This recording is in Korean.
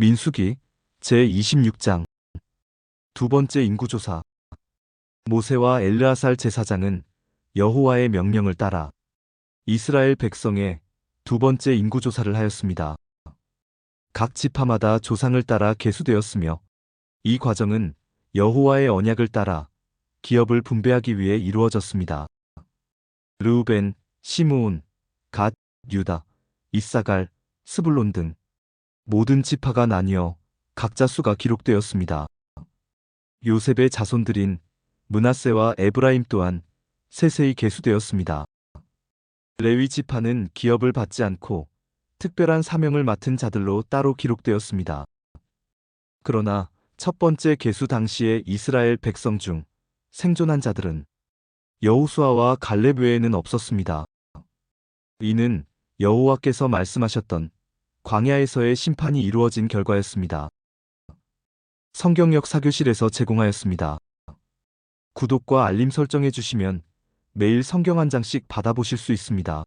민수기 제26장 두 번째 인구조사 모세와 엘르아살 제사장은 여호와의 명령을 따라 이스라엘 백성의 두 번째 인구조사를 하였습니다. 각 지파마다 조상을 따라 계수되었으며 이 과정은 여호와의 언약을 따라 기업을 분배하기 위해 이루어졌습니다. 르우벤, 시므온, 갓, 유다, 이사갈, 스불론 등 모든 지파가 나뉘어 각자 수가 기록되었습니다. 요셉의 자손들인 문하세와 에브라임 또한 세세히 계수되었습니다. 레위 지파는 기업을 받지 않고 특별한 사명을 맡은 자들로 따로 기록되었습니다. 그러나 첫 번째 계수 당시의 이스라엘 백성 중 생존한 자들은 여호수아와 갈렙 외에는 없었습니다. 이는 여호와께서 말씀하셨던 광야에서의 심판이 이루어진 결과였습니다. 성경역 사교실에서 제공하였습니다. 구독과 알림 설정해 주시면 매일 성경 한 장씩 받아보실 수 있습니다.